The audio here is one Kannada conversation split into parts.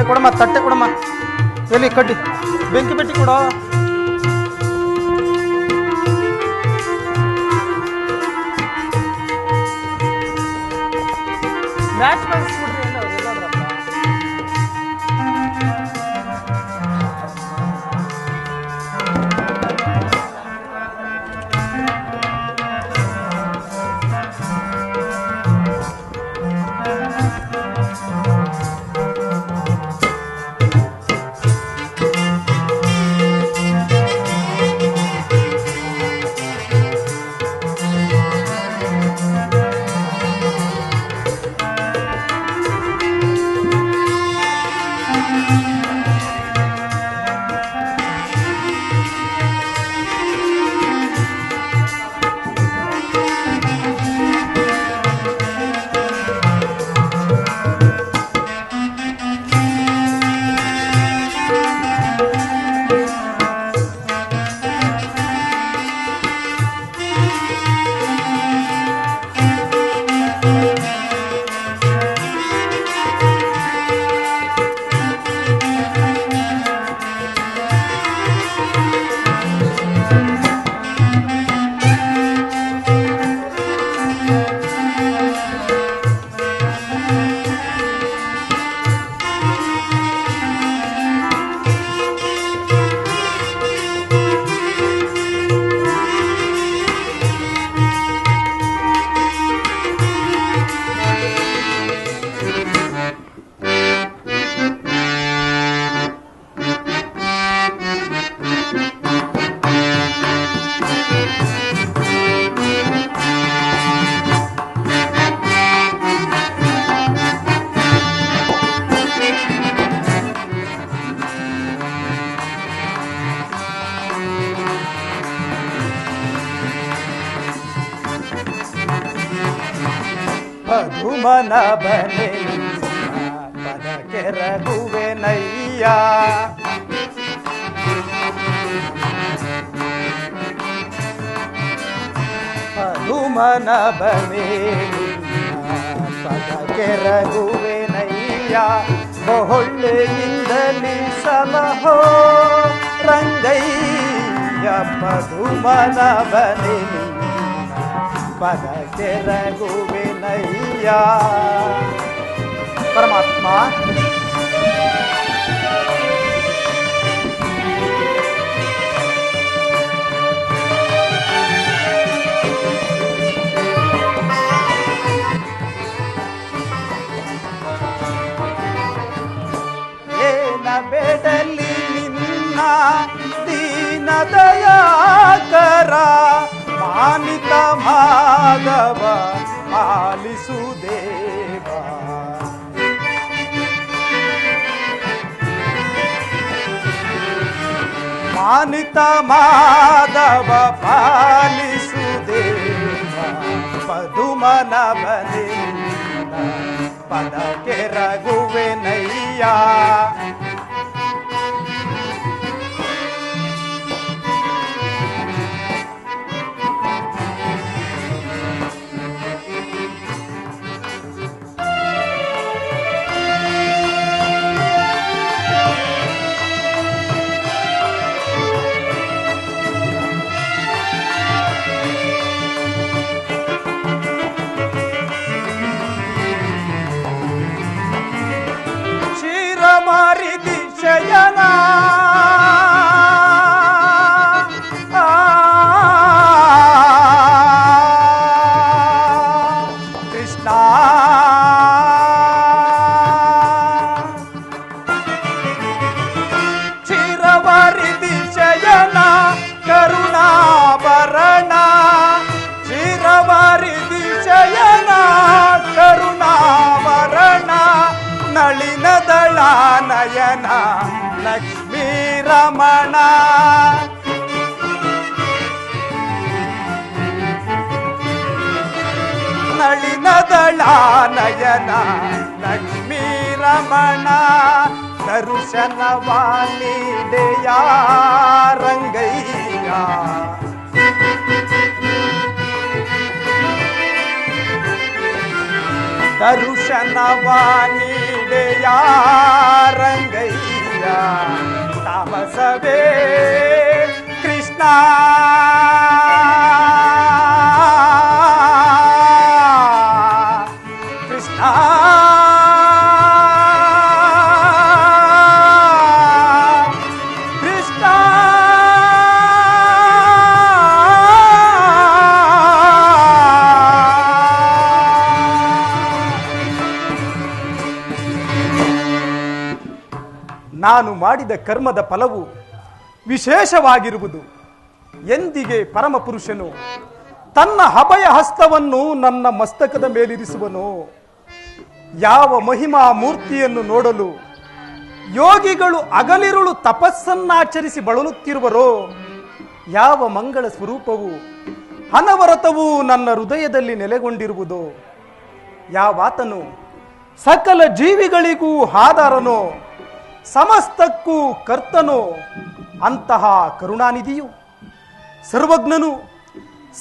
ಏ ಕೊಡಮ್ಮ ತಟ್ಟೆ ಕೊಡಮ್ಮ. ಎಲ್ಲಿ ಕಡ್ಡಿ ಬೆಂಕಿ ಬೆಟ್ಟಿ ಕೊಡೋ? ಮ್ಯಾಚ್ ಪದುಮನ ಬನೆ ಪದಕ್ಕೆ ರಘುವೆ ನಯ್ಯ ಪದುಮನ ಬನೆ ಪದಕ್ಕೆ ರಘುವೆ ನಯ್ಯ ಬಹುಳ್ಳೆಯಿಂದಲಿ ಸಲಹೋ ರಂಗಯ್ಯ ಪದುಮನ ಬನೆ ಪದಕ್ಕೆ ರಘುವಿನಯ್ಯ ಪರಮಾತ್ಮ. ಏನ ಬೇಡಲಿ ನಿನ್ನ ದೀನ ದಯಾಕರ ಮಾನಿತ ಮಾಧವ ದೇವ ಮಾನಿತ ಮಾಧವ ಪಾಲಿಸುದೇವ ಪದುಮನ ಬನೆ ಪದಕ್ಕೆ ರಘುವೆ ನಯ್ಯ. ी दया रङ्गैयारुशनवी दया रङ्गैया शासवे कृष्णा। ಕರ್ಮದ ಫಲವು ವಿಶೇಷವಾಗಿರುವುದು. ಎಂದಿಗೆ ಪರಮಪುರುಷನು ತನ್ನ ಅಭಯ ಹಸ್ತವನ್ನು ನನ್ನ ಮಸ್ತಕದ ಮೇಲಿರಿಸುವನು? ಯಾವ ಮಹಿಮಾ ಮೂರ್ತಿಯನ್ನು ನೋಡಲು ಯೋಗಿಗಳು ಅಗಲಿರುಳು ತಪಸ್ಸನ್ನಾಚರಿಸಿ ಬಳಲುತ್ತಿರುವರೋ? ಯಾವ ಮಂಗಳ ಸ್ವರೂಪವು ಅನವರತವೂ ನನ್ನ ಹೃದಯದಲ್ಲಿ ನೆಲೆಗೊಂಡಿರುವುದು? ಯಾವಾತನು ಸಕಲ ಜೀವಿಗಳಿಗೂ ಆಧಾರನೋ ಸಮಸ್ತಕ್ಕೂ ಕರ್ತನೋ ಅಂತಹ ಕರುಣಾನಿಧಿಯು. ಸರ್ವಜ್ಞನು,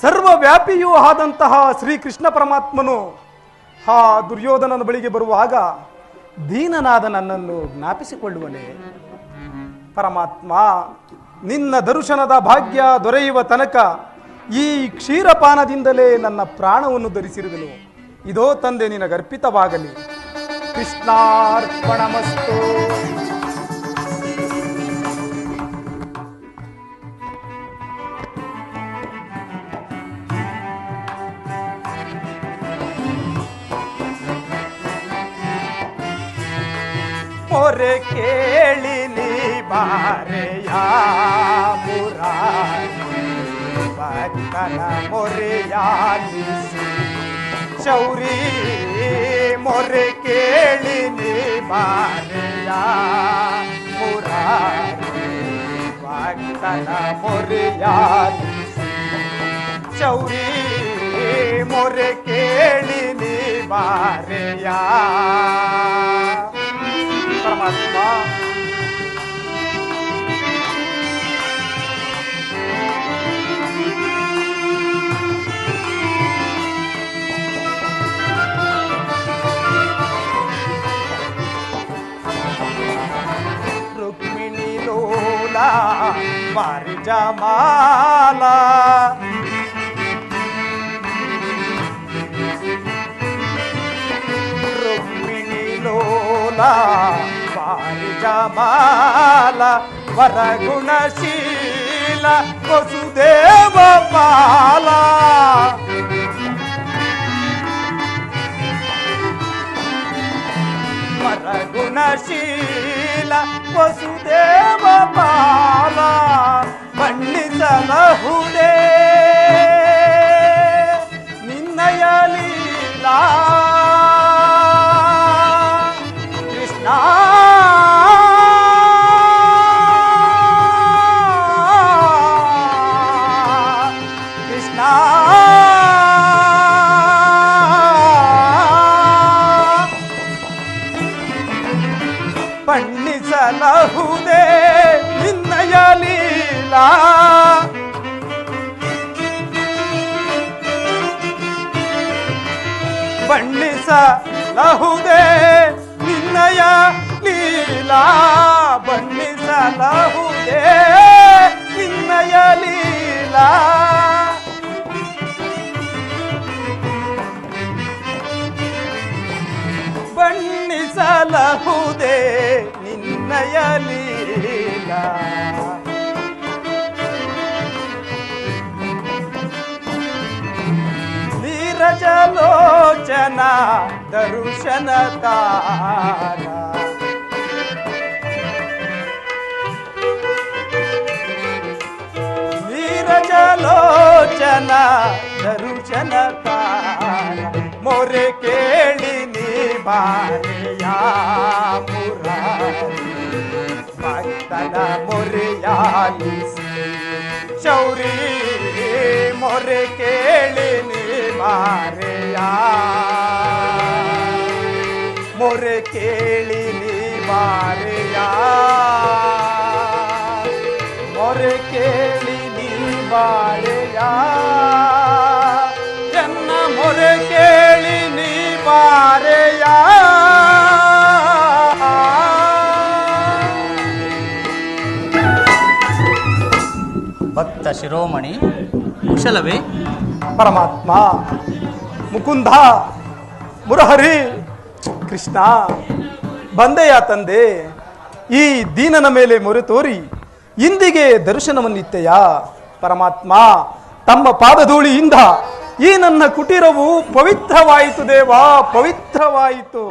ಸರ್ವವ್ಯಾಪಿಯೂ ಆದಂತಹ ಶ್ರೀಕೃಷ್ಣ ಪರಮಾತ್ಮನು ಆ ದುರ್ಯೋಧನನ ಬಳಿಗೆ ಬರುವಾಗ ದೀನನಾದ ನನ್ನನ್ನು ಜ್ಞಾಪಿಸಿಕೊಳ್ಳುವನೆ. ಪರಮಾತ್ಮ, ನಿನ್ನ ದರ್ಶನದ ಭಾಗ್ಯ ದೊರೆಯುವ ತನಕ ಈ ಕ್ಷೀರಪಾನದಿಂದಲೇ ನನ್ನ ಪ್ರಾಣವನ್ನು ಧರಿಸಿರುವೆನು. ಇದೋ ತಂದೆ, ನಿನಗರ್ಪಿತವಾಗಲಿ. ಕೃಷ್ಣಾರ್ಪಣಮಸ್ತು. ಮೊರೆ ಕೇಳಿ ನೀ ಬಾರೆಯ ಮುರಾರಿ. ಭಕ್ತನ ಮೊರೆಯಾಲಿಸಿ ಚೌರಿ ಮೊರೆ ಕೇಳಿ ನೀ ಬಾರೆಯ ಮುರಾರಿ. ಭಕ್ತನ ಮೊರೆಯಾಲಿಸಿ ಚೌರಿ ಮೊರೆ ಕೇಳಿ ನೀ ಬಾರೆಯ Rukmini lola marja. Rukmini lola. కమాల వరగుణశీల Vasudeva పాల వరగుణశీల వసుదేవ పాల పండితమహుడే నిన్నయలీలా ನೀರಜಲೋಚನ ದರುಶನ ತಾರ ನೀರಜಲೋಚನ ದರುಶನ ತಾರ ಮೊರೆ ಕೇಳಿ ನೀ ಬಾರೆಯ ಮುರಾರಿ ಭಕ್ತನ ಮೊರೆಯಾಲಿಸಿ ಚೌರಿ ಮೊರೆ ಕೇಳಿ ಮಾರೆಯ ಮೊರೆ ಕೇಳಿ ಮಾರೆಯ ಮೊರೆ ಕೇಳಿ ಮಾರೆಯ ಎನ್ನ ಮೊರೆ ಕೇಳಿ ಮಾರೆಯ ಭಕ್ತ ಶಿರೋಮಣಿ ಕುಶಲವೇ? ಪರಮಾತ್ಮ, ಮುಕುಂದ, ಮುರಹರಿ, ಕೃಷ್ಣ, ಬಂದೆಯ ತಂದೆ, ಈ ದೀನನ ಮೇಲೆ ಮೊರೆ ತೋರಿ ಇಂದಿಗೆ ದರ್ಶನವನ್ನಿತ್ತೆಯ ಪರಮಾತ್ಮ, ತಮ್ಮ ಪಾದಧೂಳಿಯಿಂದ ಈ ನನ್ನ ಕುಟೀರವು ಪವಿತ್ರವಾಯಿತು ದೇವಾ, ಪವಿತ್ರವಾಯಿತು.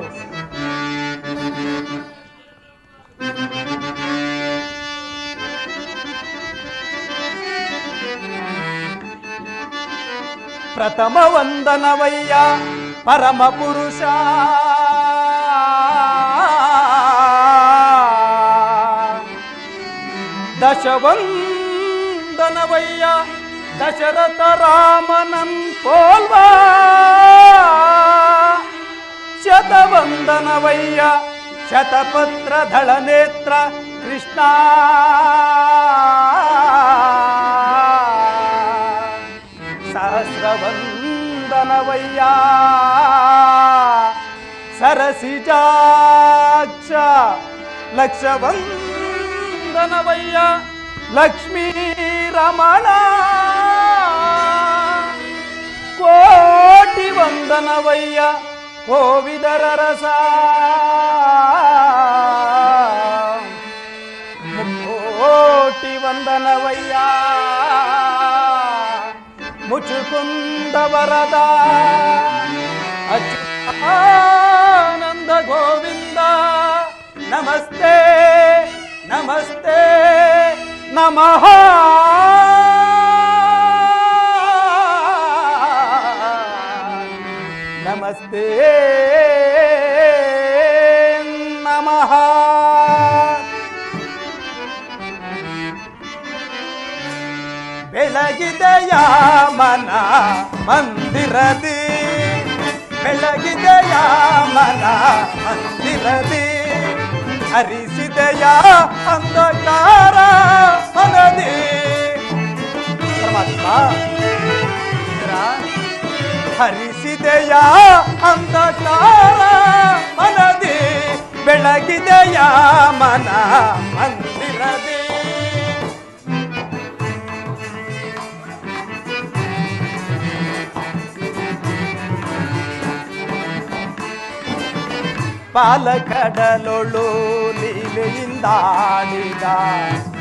ప్రథమ వందనవయ్యా పరమ పురుష. దశవందనవయ్యా దశరథ రామనం పోల్వా శతవందనవయ్య శతపత్రధళనేత్ర కృష్ణా. లక్షవందనవయ్య లక్ష్మీ రమణ. కోటి వందనవయ్య కోవిదరరస కోటి వందనవయ్యా ముచుకుంద వరద అచ్యుతానంద గోవిందా. ನಮಸ್ತೆ ನಮಸ್ತೆ ನಮಃ. ನಮಸ್ತೆ ನಮಃ. ಬೆಳಗಿದೆಯ ಮನ ಮಂದಿರದಿ ಬೆಳಗಿದೆಯ ಮನ ಮಂದಿರದಿ. ಹರಿಸಿದೆಯ ಅಂಧಕಾರ ಮನದಿ ಪರಮಾತ್ಮ ಹರಿಸಿದೆಯ ಅಂಧಕಾರ ಮನದಿ ಬೆಳಗಿದೆಯ ಮನ ಮಂದಿರದಿ ಪಾಲಕಡಲೊಳು ಲೀಲೆಯಿಂದಾಡಿದ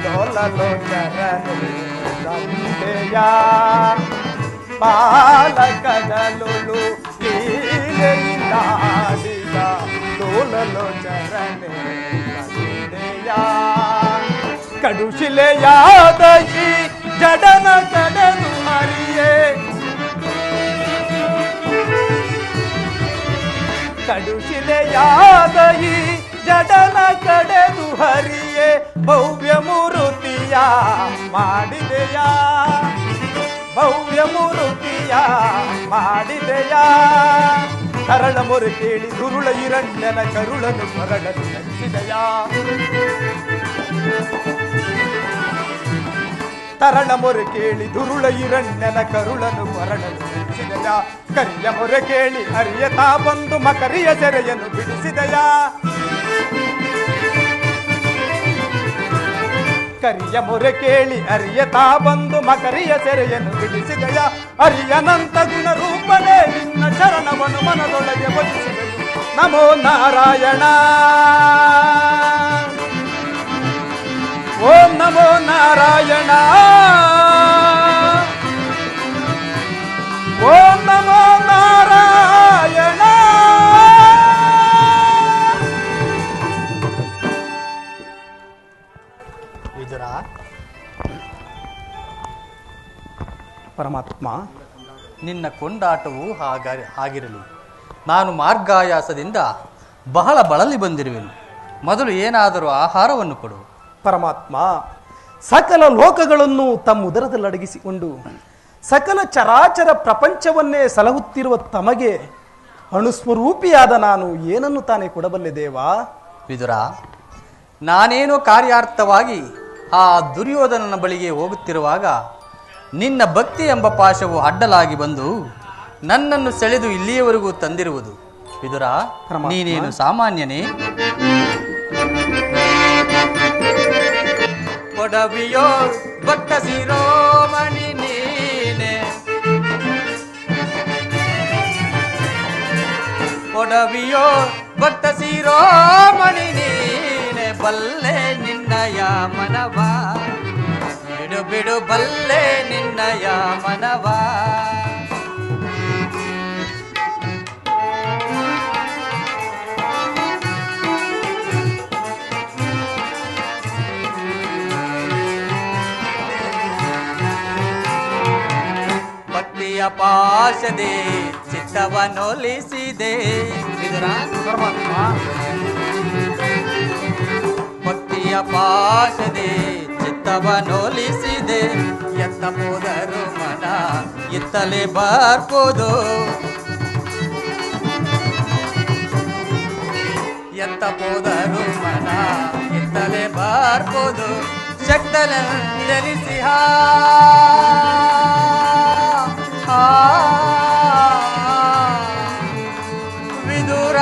ಲೋಲಲೋಚರನು ಸಂತೆಯ ಪಾಲಕಡಲೊಳು ಲೀಲೆಯಿಂದಾಡಿದ ಲೋಲಲೋಚರನೆ ಸಂತೆಯ ಕಡುಶಿಲೆಯಾದ ಈ ಜಡನ ಕಡಲು ಹರಿಯೇ ಕಡುಶಿಲೆಯಾದ ಈ ಜಡನ ಕಡೆದು ಹರಿಯೇ ಭವ್ಯ ಮುರುತಿಯ ಮಾಡಿದೆಯ. ಭವ್ಯ ಮುರುತಿಯ ಮಾಡಿದೆಯ. ಕರಳ ಮೊರೆ ಕೇಳಿ ದುರುಳ ಇರಣ್ಯನ ಕರುಳನು ಹೊರಡಲು ನಡೆಸಿದೆಯ ತರಳ ಮೊರೆ ಕೇಳಿ ದುರುಳ ಇರಣ್ಣನ ಕರುಳನು ಮರಳನು ಬಿಡಿಸಿದೆಯ ಕರಿಯ ಮೊರೆ ಕೇಳಿ ಅರಿಯತಾ ಬಂದು ಮಕರಿಯ ಸೆರೆಯನ್ನು ಬಿಡಿಸಿದೆಯ? ಕರಿಯ ಮೊರೆ ಕೇಳಿ ಅರಿಯತಾ ಬಂದು ಮಕರಿಯ ಸೆರೆಯನ್ನು ಬಿಡಿಸಿದೆಯ? ಅರಿಯನಂತ ಗುಣ ರೂಪನೇ ನಿನ್ನ ಶರಣವನ್ನು ಮನದೊಳಗೆ ಭಜಿಸಿದೆನು ನಮೋ ನಾರಾಯಣ. ಓಂ ನಮೋ ನಾರಾಯಣ. ಪರಮಾತ್ಮ ನಿನ್ನ ಕೊಂಡಾಟವು ಹಾಗ ಆಗಿರಲಿ. ನಾನು ಮಾರ್ಗಾಯಾಸದಿಂದ ಬಹಳ ಬಳಲಿ ಬಂದಿರುವೆನು. ಮೊದಲು ಏನಾದರೂ ಆಹಾರವನ್ನು ಕೊಡು. ಪರಮಾತ್ಮ ಸಕಲ ಲೋಕಗಳನ್ನು ತಮ್ಮ ಉದರದಲ್ಲಿ ಅಡಗಿಸಿಕೊಂಡು ಸಕಲ ಚರಾಚರ ಪ್ರಪಂಚವನ್ನೇ ಸಲಹುತ್ತಿರುವ ತಮಗೆ ಅಣುಸ್ವರೂಪಿಯಾದ ನಾನು ಏನನ್ನು ತಾನೇ ಕೊಡಬಲ್ಲೆ ದೇವಾ? ವಿದುರ ನಾನೇನೋ ಕಾರ್ಯಾರ್ಥವಾಗಿ ಆ ದುರ್ಯೋಧನನ ಬಳಿಗೆ ಹೋಗುತ್ತಿರುವಾಗ ನಿನ್ನ ಭಕ್ತಿ ಎಂಬ ಪಾಶವು ಅಡ್ಡಲಾಗಿ ಬಂದು ನನ್ನನ್ನು ಸೆಳೆದು ಇಲ್ಲಿಯವರೆಗೂ ತಂದಿರುವುದು. ವಿದುರ ನೀನೇನು ಸಾಮಾನ್ಯನೇ? ಒಡವಿಯೋ ಭಕ್ತ ಸಿರೋಮಣಿ ಶಿರೋಮಣಿ ನೀನೆ. ಕೊಡವಿಯೋ ಭಕ್ತ ಶಿರೋಮಣಿ ನೀನೆ. ಬಲ್ಲೆ ನಿನ್ನಯ ಮನವ ಬಿಡು ಬಿಡು ಬಲ್ಲೆ ನಿನ್ನಯ ಮನವ ಭಕ್ತಿಯ ಪಾಶದೆ ಚಿತ್ತವನ್ನೊಲಿಸಿದೆ ಪತ್ನಿಯ ಪಾಶದೆ ಚಿತ್ತವನ್ನೊಲಿಸಿದೆ ಎತ್ತ ಹೋದರು ಮನ ಇತ್ತಲೇ ಬಾರ್ಬೋದು ಎತ್ತ ಹೋದರು ಮನ ಇತ್ತಲೇ ಬಾರ್ಬೋದು ಶಕ್ತಲಿಸಿಹ ಆ ವಿದುರ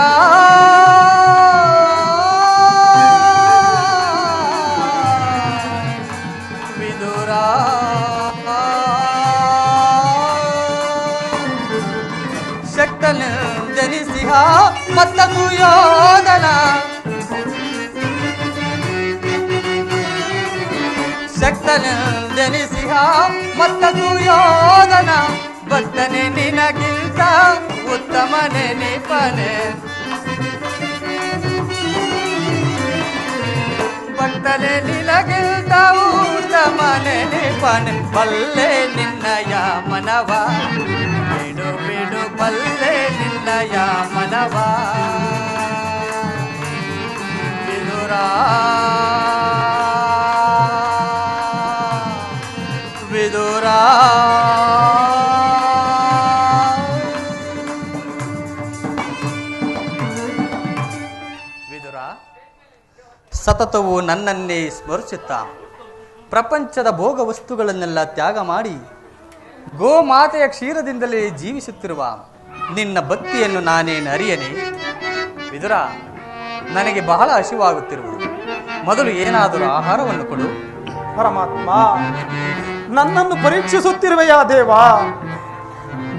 ಮತ್ತನು ಯೋಧನ ಶಕ್ತನೆಂದೆನಿಸಿಹ ಮತ್ತನು ಯೋಧನ ಭಕ್ತನೆ ನಿನಗಿಂತ ಉತ್ತಮನೆ ನಿಪನೆ ಭಕ್ತನೆ ನಿನಗಿಂತ ಉತ್ತಮನೆ ನಿಪನೆ ಬಲ್ಲೆ ನಿನ್ನಯ ಮನವ ಬಿಡು ಬಿಡು ಬಲ್ಲೆ ನಿನ್ನಯ ಮನವ ಸತತವು ನನ್ನನ್ನೇ ಸ್ಮರಿಸುತ್ತಾ. ಪ್ರಪಂಚದ ಭೋಗ ವಸ್ತುಗಳನ್ನೆಲ್ಲ ತ್ಯಾಗ ಮಾಡಿ ಗೋಮಾತೆಯ ಕ್ಷೀರದಿಂದಲೇ ಜೀವಿಸುತ್ತಿರುವ ನಿನ್ನ ಭಕ್ತಿಯನ್ನು ನಾನೇನು ಅರಿಯನೆ? ವಿದುರ ನನಗೆ ಬಹಳ ಹಸಿವಾಗುತ್ತಿರುವುದು. ಮೊದಲು ಏನಾದರೂ ಆಹಾರವನ್ನು ಕೊಡು. ಪರಮಾತ್ಮ ನನ್ನನ್ನು ಪರೀಕ್ಷಿಸುತ್ತಿರುವೆಯಾ ದೇವಾ?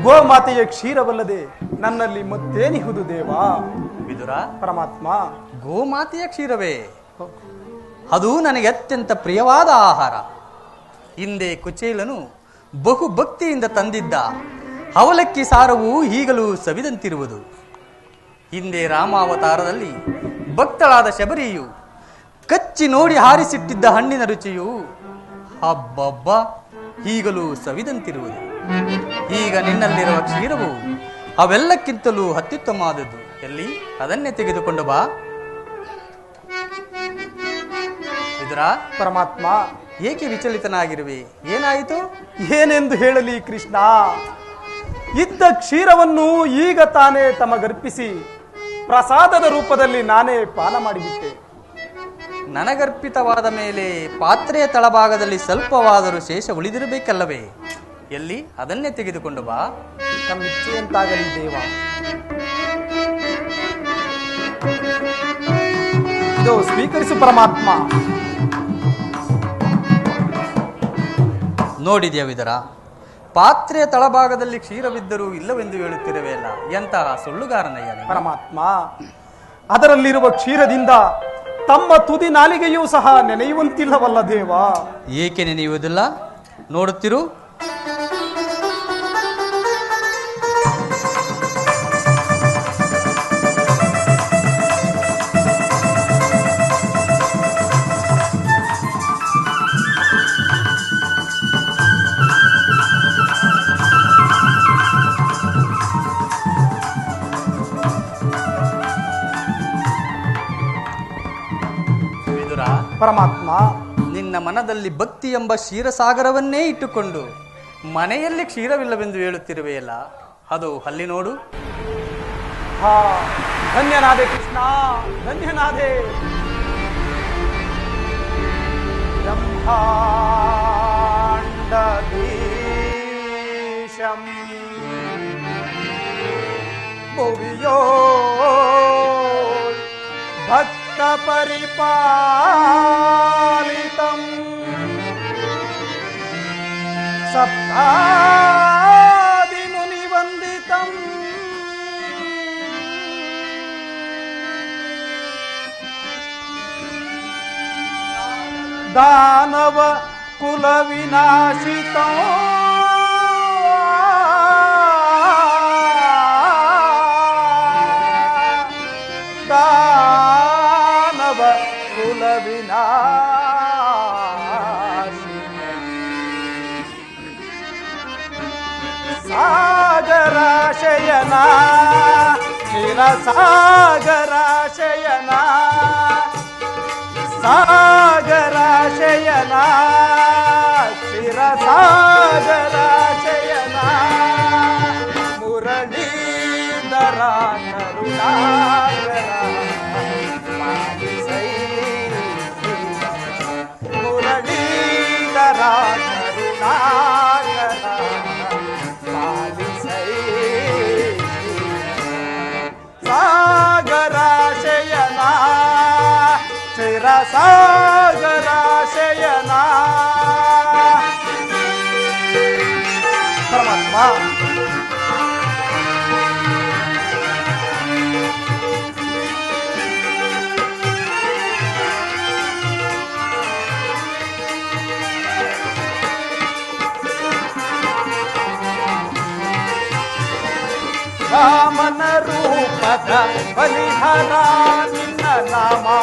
ಗೋಮಾತೆಯ ಕ್ಷೀರವಲ್ಲದೆ ನನ್ನಲ್ಲಿ ಮತ್ತೇನಿಹುದು ದೇವ? ವಿದುರ ಪರಮಾತ್ಮ. ಗೋಮಾತೆಯ ಕ್ಷೀರವೇ? ಅದು ನನಗೆ ಅತ್ಯಂತ ಪ್ರಿಯವಾದ ಆಹಾರ. ಹಿಂದೆ ಕುಚೇಲನು ಬಹು ಭಕ್ತಿಯಿಂದ ತಂದಿದ್ದ ಅವಲಕ್ಕಿ ಸಾರವು ಈಗಲೂ ಸವಿದಂತಿರುವುದು. ಹಿಂದೆ ರಾಮಾವತಾರದಲ್ಲಿ ಭಕ್ತಳಾದ ಶಬರಿಯು ಕಚ್ಚಿ ನೋಡಿ ಹಾರಿಸಿಟ್ಟಿದ್ದ ಹಣ್ಣಿನ ರುಚಿಯು, ಹಬ್ಬಬ್ಬ, ಈಗಲೂ ಸವಿದಂತಿರುವುದು. ಈಗ ನಿನ್ನಲ್ಲಿರುವ ಕ್ಷೀರವು ಅವೆಲ್ಲಕ್ಕಿಂತಲೂ ಅತ್ಯುತ್ತಮವಾದದ್ದು. ಎಲ್ಲಿ? ಅದನ್ನೇ ತೆಗೆದುಕೊಂಡು ಬಾ. ಇದರ ಪರಮಾತ್ಮ, ಏಕೆ ವಿಚಲಿತನಾಗಿರುವೆ? ಏನಾಯಿತು? ಏನೆಂದು ಹೇಳಲಿ ಕೃಷ್ಣ, ಇದ್ದ ಕ್ಷೀರವನ್ನು ಈಗ ತಾನೇ ತಮಗರ್ಪಿಸಿ. ಪ್ರಸಾದದ ರೂಪದಲ್ಲಿ ನಾನೇ ಪಾನ ಮಾಡಿಬಿಟ್ಟೆ. ನನಗರ್ಪಿತವಾದ ಮೇಲೆ ಪಾತ್ರೆಯ ತಳಭಾಗದಲ್ಲಿ ಸ್ವಲ್ಪವಾದರೂ ಶೇಷ ಉಳಿದಿರಬೇಕಲ್ಲವೇ? ಎಲ್ಲಿ? ಅದನ್ನೇ ತೆಗೆದುಕೊಂಡು ಬಾ. ತಮ್ಮ ಇಚ್ಛೆಯಂತಾಗಲಿ ದೇವ. ಇದು ಸ್ವೀಕರಿಸು ಪರಮಾತ್ಮ. ನೋಡಿದೆಯಾ ವಿದರ ಪಾತ್ರೆಯ ತಳಭಾಗದಲ್ಲಿ ಕ್ಷೀರವಿದ್ದರೂ ಇಲ್ಲವೆಂದು ಹೇಳುತ್ತಿರುವೆ ಅಲ್ಲ ಎಂತಹ ಸುಳ್ಳುಗಾರನಯ್ಯ. ಪರಮಾತ್ಮ ಅದರಲ್ಲಿರುವ ಕ್ಷೀರದಿಂದ ತಮ್ಮ ತುದಿ ನಾಲಿಗೆಯೂ ಸಹ ನೆನೆಯುವಂತಿಲ್ಲವಲ್ಲ ದೇವ ಏಕೆ ನೆನೆಯುವುದಿಲ್ಲ ನೋಡುತ್ತಿರು ಪರಮಾತ್ಮ, ನಿನ್ನ ಮನದಲ್ಲಿ ಭಕ್ತಿ ಎಂಬ ಕ್ಷೀರಸಾಗರವನ್ನೇ ಇಟ್ಟುಕೊಂಡು ಮನೆಯಲ್ಲಿ ಕ್ಷೀರವಿಲ್ಲವೆಂದು ಹೇಳುತ್ತಿರುವೆಯಲ್ಲ, ಅದು ಅಲ್ಲಿ ನೋಡು. ಹಾ, ಧನ್ಯನಾದೆ ಕೃಷ್ಣ, ಧನ್ಯನಾದೆ. ಭಕ್ತ परिपालितम् सप्तादिमुनिवन्दितम्। दानवकुलविनाशित శయన క్షీరసాగరాశయన సాగరాశయనా सागराशयना. परमात्मा. मन रूपद बलिहरा निन्न नामा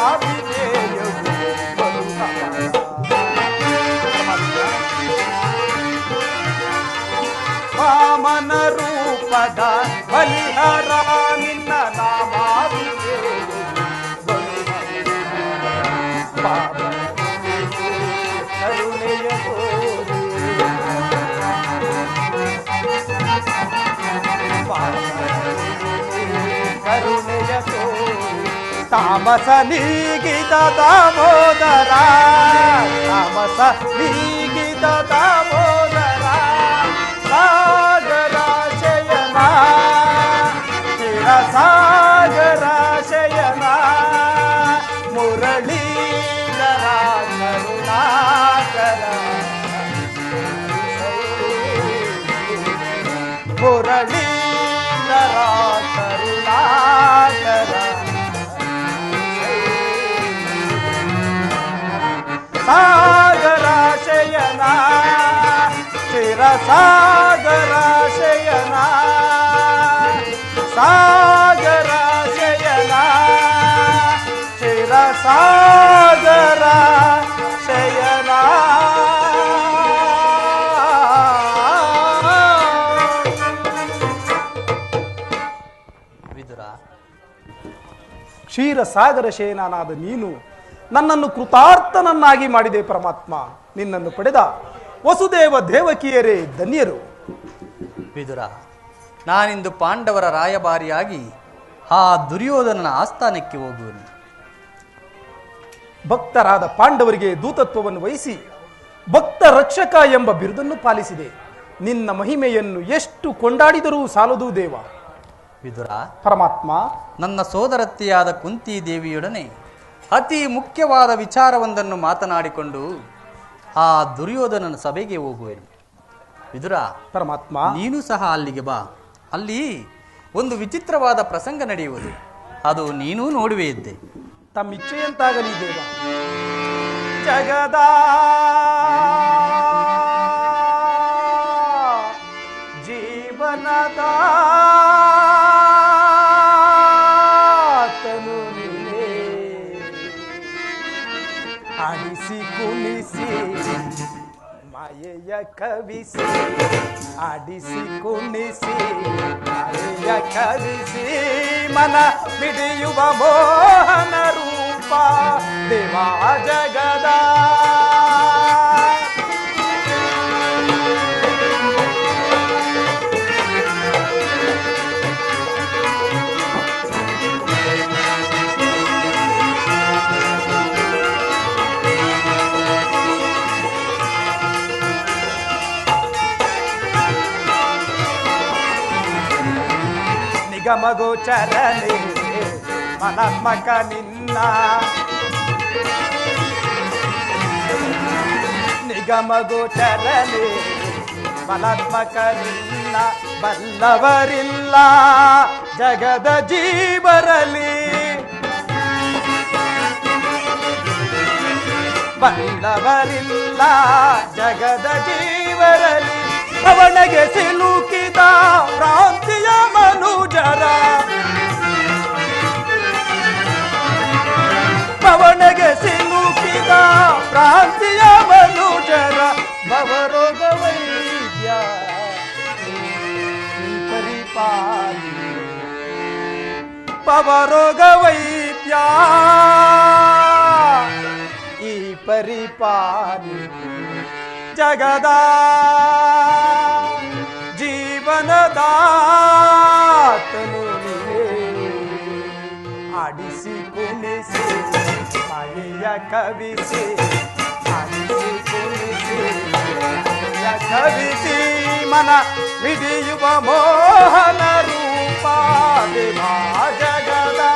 ಬಲಿಹರ ನಿನ್ನ ನಾಮಾಭಿಧೇಯವು ಕರುಣೆಯ ತೋರಿ ಕರುಣೆಯ ತಾಮಸ ನೀಗಿದ ದಾಮೋದರ ತಾಮಸ ನೀಗಿದ ದಾಮೋದರ ಸಾಗರ ಶಯನ ಚಿರ ಸಾಗರ ಶಯನ. ಸಾಗರ ಶಯನ ಚಿರ ಸಾಗರ ಶಯನ. ವಿದುರ ಕ್ಷೀರಸಾಗರ ಶಯನಾದ ನೀನು ನನ್ನನ್ನು ಕೃತಾರ್ಥನನ್ನಾಗಿ ಮಾಡಿದೆ ಪರಮಾತ್ಮ. ನಿನ್ನನ್ನು ಪಡೆದ ವಸುದೇವ ದೇವಕಿಯರೇ ಧನ್ಯರು. ವಿದುರ ನಾನಿಂದು ಪಾಂಡವರ ರಾಯಭಾರಿಯಾಗಿ ಆ ದುರ್ಯೋಧನನ ಆಸ್ಥಾನಕ್ಕೆ ಹೋಗುವನು. ಭಕ್ತರಾದ ಪಾಂಡವರಿಗೆ ದೂತತ್ವವನ್ನು ವಹಿಸಿ ಭಕ್ತ ರಕ್ಷಕ ಎಂಬ ಬಿರುದನ್ನು ಪಾಲಿಸಿದೆ. ನಿನ್ನ ಮಹಿಮೆಯನ್ನು ಎಷ್ಟು ಕೊಂಡಾಡಿದರೂ ಸಾಲದು ದೇವ. ವಿದುರ ಪರಮಾತ್ಮ ನನ್ನ ಸೋದರತ್ತೆಯಾದ ಕುಂತಿ ದೇವಿಯೊಡನೆ ಅತಿ ಮುಖ್ಯವಾದ ವಿಚಾರವೊಂದನ್ನು ಮಾತನಾಡಿಕೊಂಡು ಆ ದುರ್ಯೋಧನನ ಸಭೆಗೆ ಹೋಗುವೆನು. ವಿದುರ ಪರಮಾತ್ಮ ನೀನು ಸಹ ಅಲ್ಲಿಗೆ ಬಾ. ಅಲ್ಲಿ ಒಂದು ವಿಚಿತ್ರವಾದ ಪ್ರಸಂಗ ನಡೆಯುವುದು. ಅದು ನೀನೂ ನೋಡುವೆ ಇದ್ದೆ. ತಮ್ಮ ಇಚ್ಛೆಯಂತಾಗಲಿ ದೇವ. ಜಗದ కవిసి అడిసి కొనిసి అడియ కవిసి మన విడియువ మోహన రూప దివా జగదా. ನಿಗಮಗೋಚರನೆ ಮನಾತ್ಮಕ ನಿನ್ನ. ನಿಗಮಗೋಚರನೆ ಮನಾತ್ಮಕ ನಿನ್ನ. ಬಲ್ಲವರಿಲ್ಲ ಜಗದ ಜೀವರಲಿ ಬಲ್ಲವರಿಲ್ಲ ಜಗದ ಜೀವರಲಿ ಅವನಿಗೆ ಸಿಲುಕಿದ ಪ್ರಾಂತಿಯ ಮನುಜರ ಪವನಗೆ ಸಿಲುಕಿದ ಪ್ರಾಂತಿಯ ಮನುಜರ ಭವರೋಗ ವೈದ್ಯ ಪರಿಪಾಲಿ ಪವರೋಗ ವೈದ್ಯ ಈ ಪರಿಪಾಲಿ ಜಗದ మాటలు ఆడిసికొనిసి పలియ కవిసి ఆడిసికొనిసి పలియ కవిసి మన విడియువ మోహన రూపా జగదా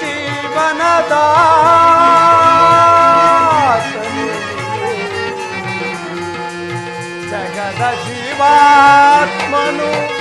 జీవనదా सर्वात्मनो।